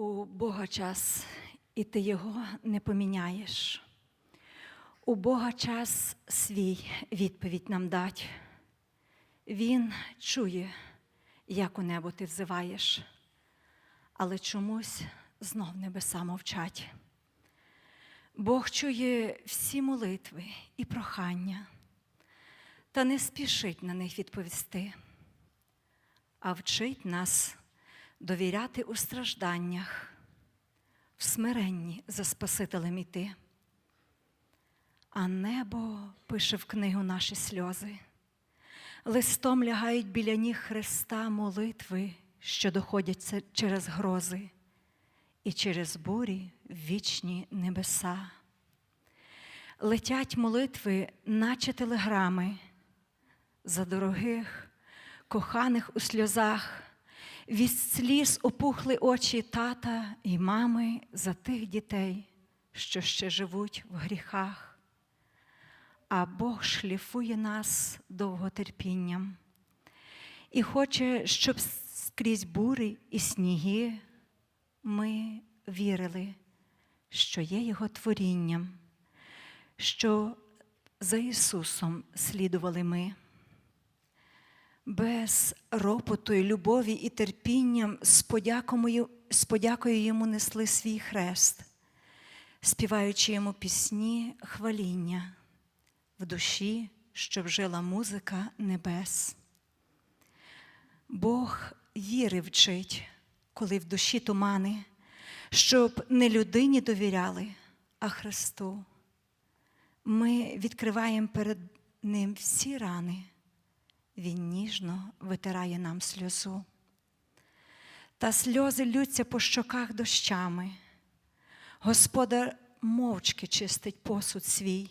У Бога час, і ти його не поміняєш. У Бога час свій відповідь нам дать. Він чує, як у небо ти взиваєш, але чомусь знов небеса мовчать. Бог чує всі молитви і прохання, та не спішить на них відповісти, а вчить нас довіряти у стражданнях, в смиренні за Спасителем іти. А небо пише в книгу наші сльози, листом лягають біля ніг Христа молитви, що доходять через грози і через бурі в вічні небеса. Летять молитви, наче телеграми, за дорогих, коханих у сльозах, від сліз опухли очі тата і мами за тих дітей, що ще живуть в гріхах. А Бог шліфує нас довготерпінням і хоче, щоб скрізь бури і сніги ми вірили, що є Його творінням, що за Ісусом слідували ми. Без ропоту і любові і терпінням з подякою, з подякою йому несли свій хрест, співаючи йому пісні хваління в душі, щоб жила музика небес. Бог віри вчить, коли в душі тумани, щоб не людині довіряли, а Христу. Ми відкриваємо перед Ним всі рани. Він ніжно витирає нам сльозу. Та сльози лються по щоках дощами. Господар мовчки чистить посуд свій,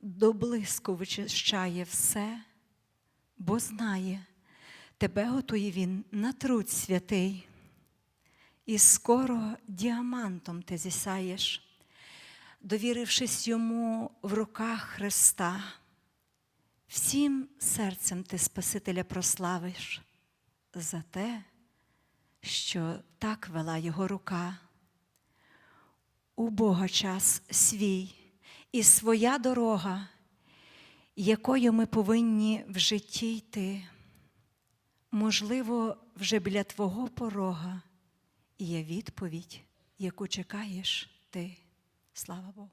до блиску вичищає все, бо знає, тебе готує він на труд святий, і скоро діамантом ти зісяєш, довірившись йому в руках Христа. Всім серцем ти Спасителя прославиш за те, що так вела його рука. У Бога час свій і своя дорога, якою ми повинні в житті йти. Можливо, вже біля Твого порога є відповідь, яку чекаєш ти. Слава Богу.